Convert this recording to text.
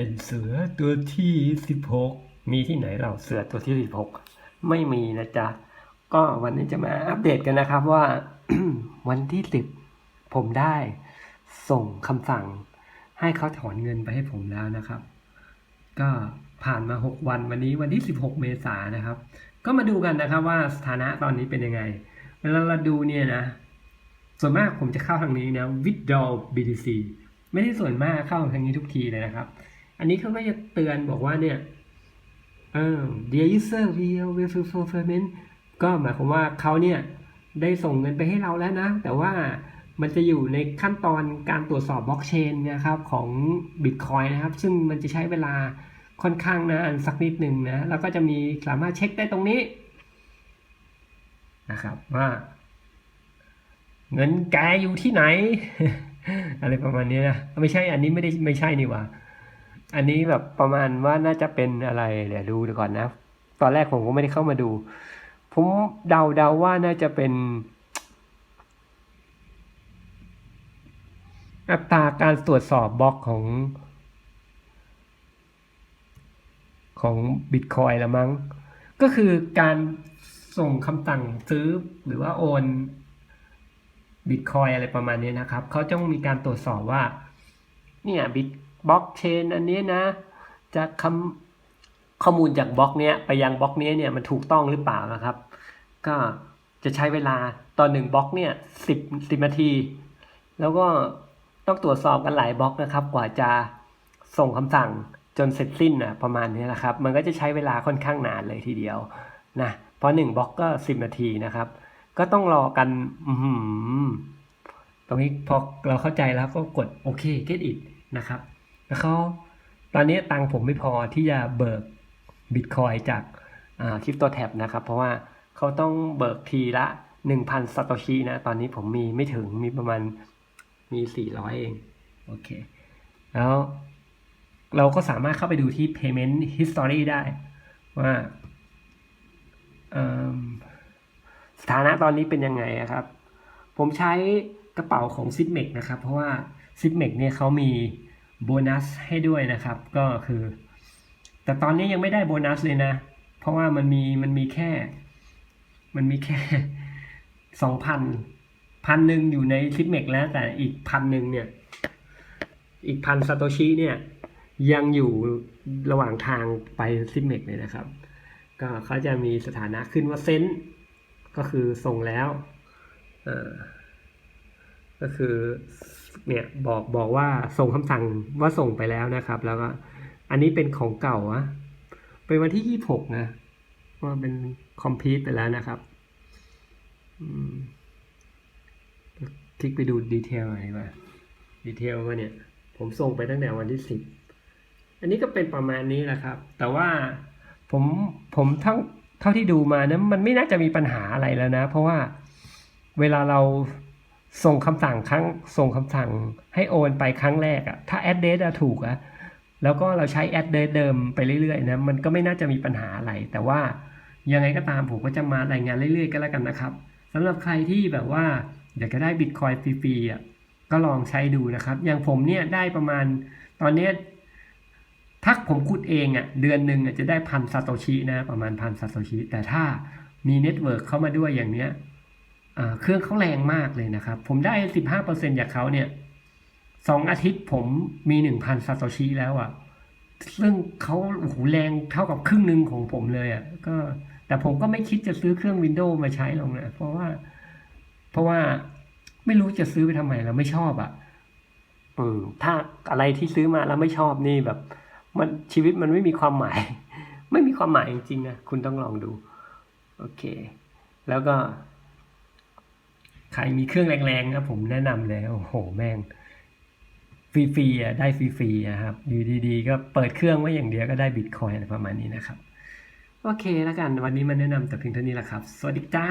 เป็นเสือตัวที่สิบหกมีที่ไหนเราเสือตัวที่สิบหกไม่มีนะจ๊ะ ก็วันนี้จะมาอัปเดตกันนะครับว่าวันที่สิบผมได้ส่งคำสั่ง ให้เขาถอนเงินไปให้ผมแล้วนะครับ ก็ผ่านมา 6 วันวันนี้วันที่ 16 เมษายนนะครับ ก็มาดูกันนะครับว่าสถานะตอนนี้เป็นยังไง เวลาเราดูเนี่ยนะ ส่วนมากผมจะเข้าทางนี้นะ withdraw BTC ไม่ได้ส่วนมากเข้าทางนี้ทุกทีเลยนะครับ อันนี้เขาก็จะเตือนบอกว่าเนี่ยเออ dear user will will fulfillment ก็หมายความว่าเขาเนี่ยได้ส่งเงินไปให้เราแล้วนะ แต่ว่ามันจะอยู่ในขั้นตอนการตรวจสอบบล็อกเชนนะครับของ Bitcoin นะครับ ซึ่งมันจะใช้เวลาค่อนข้างนานสักนิดหนึ่งนะ แล้วก็จะมีสามารถเช็คได้ตรงนี้นะครับว่า เงินแกอยู่ที่ไหน อะไรประมาณนี้นะ ไม่ใช่อันนี้ไม่ได้ไม่ใช่นี่หว่า อันนี้แบบประมาณว่าน่าจะเป็นอะไรเดี๋ยวดูดูก่อนนะ ตอนแรกผมก็ไม่ได้เข้ามาดู ผมเดาเดาว่าน่าจะเป็น อัตราการตรวจสอบบล็อกของ ของบิตคอยละมั้ง ก็คือการส่งคำสั่งซื้อหรือว่าโอนบิตคอยอะไรประมาณนี้นะครับ เขาจะต้องมีการตรวจสอบว่า เนี่ยบิต บล็อกเชนอันนี้นะจะคำข้อมูลจากบล็อกเนี้ยไปยังบล็อกเนี้ยเนี่ยมันถูกต้องหรือเปล่านะครับ ก็จะใช้เวลาต่อหนึ่งบล็อกเนี่ยสิบสิบนาที แล้วก็ต้องตรวจสอบกันหลายบล็อกนะครับ กว่าจะส่งคำสั่งจนเสร็จสิ้นนะประมาณนี้นะครับ มันก็จะใช้เวลาค่อนข้างนานเลยทีเดียวนะเพราะหนึ่งบล็อกก็สิบนาทีนะครับ ก็ต้องรอกันอืตรงนี้พอเราเข้าใจแล้วก็กดโอเค get it นะครับ แล้วเขาตอนนี้ตังผมไม่พอที่จะเบิกบิตคอยจากคริปโตแท็บนะครับ เพราะว่าเขาต้องเบิกทีละ 1,000ซาโตชินะ ตอนนี้ผมมีไม่ถึงมีประมาณมี 400 เอง โอเค แล้วเราก็สามารถเข้าไปดูที่ payment history ได้ ว่าสถานะตอนนี้เป็นยังไงครับ ผมใช้กระเป๋าของ s i p m e x นะครับ เพราะว่า s i p m e x เนี่ยเขามี โบนัสให้ด้วยนะครับ ก็คือ แต่ตอนนี้ยังไม่ได้โบนัสเลยนะ เพราะว่ามันมีมันมีแค่ มันมีแค่สองพันพันหนึ่งอยู่ใน s i p m e x แล้ว แต่อีกพันหนึ่งเนี่ย อีกพันซาโตชิเนี่ย ยังอยู่ระหว่างทางไป s i p m e x เลยนะครับ ก็เขาจะมีสถานะขึ้นว่าเซนต์ก็คือส่งแล้วก็คือ เนี่ยบอกบอกว่าส่งคำสั่งว่าส่งไปแล้วนะครับ แล้วก็อันนี้เป็นของเก่าอะเป็นวันที่ยี่หกนะว่าเป็นคอมพิวไปแล้วนะครับคลิกไปดูดีเทลหน่อยว่าดีเทลว่าเนี่ย ผมส่งไปตั้งแต่วันที่สิบอันนี้ก็เป็นประมาณนี้แหละครับ แต่ว่าผมผมเท่าเท่าที่ดูมานะมันไม่น่าจะมีปัญหาอะไรแล้วนะ เพราะว่าเวลาเรา ส่งคำสั่งครั้งส่งคำสั่งให้โอนไปครั้งแรกอะถ้า address อะถูกอะแล้วก็เราใช้ address เดิมไปเรื่อยๆนะมันก็ไม่น่าจะมีปัญหาอะไร แต่ว่ายังไงก็ตามผมก็จะมารายงานเรื่อยๆก็แล้วกันนะครับสำหรับใครที่แบบว่าอยากจะได้บิตคอยฟรีๆอะก็ลองใช้ดูนะครับ อย่างผมเนี่ยได้ประมาณตอนนี้ถ้าผมขุดเองอะ่ะเดือนหนึ่งอะจะได้พันซาโตชินะประมาณพันซาโตชิแต่ถ้ามีเน็ตเวิร์กเข้ามาด้วยอย่างเนี้ย เครื่องเขาแรงมากเลยนะครับ ผมได้สิบห้าเปอร์เซ็นจากเขาเนี่ยสองอาทิตย์ผมมีหนึ่งพันซาโตชิแล้วอะ่ะซึ่งเขาโอ้โหแรงเท่ากับครึ่งหนึ่งของผมเลยอะ่ะก็แต่ผมก็ไม่คิดจะซื้อเครื่องวินโดว์มาใช้ลงนะเพราะว่า เพราะว่าไม่รู้จะซื้อไปทำไมเราไม่ชอบอะ่ะอืมถ้าอะไรที่ซื้อมาแล้วไม่ชอบนี่แบบ มันชีวิตมันไม่มีความหมาย ไม่มีความหมายจริงๆนะคุณต้องลองดู โอเค แล้วก็ ใครมีเครื่องแรงๆนะผมแนะนำเลยโอ้โหแม่งฟรีๆอะได้ฟรีๆนะครับ อยู่ดีๆ ก็เปิดเครื่องไว้อย่างเดียวก็ได้บิตคอยน์อะไรประมาณนี้นะครับ โอเคแล้วกัน วันนี้มาแนะนำแต่เพียงเท่านี้แหละครับ สวัสดีจ้า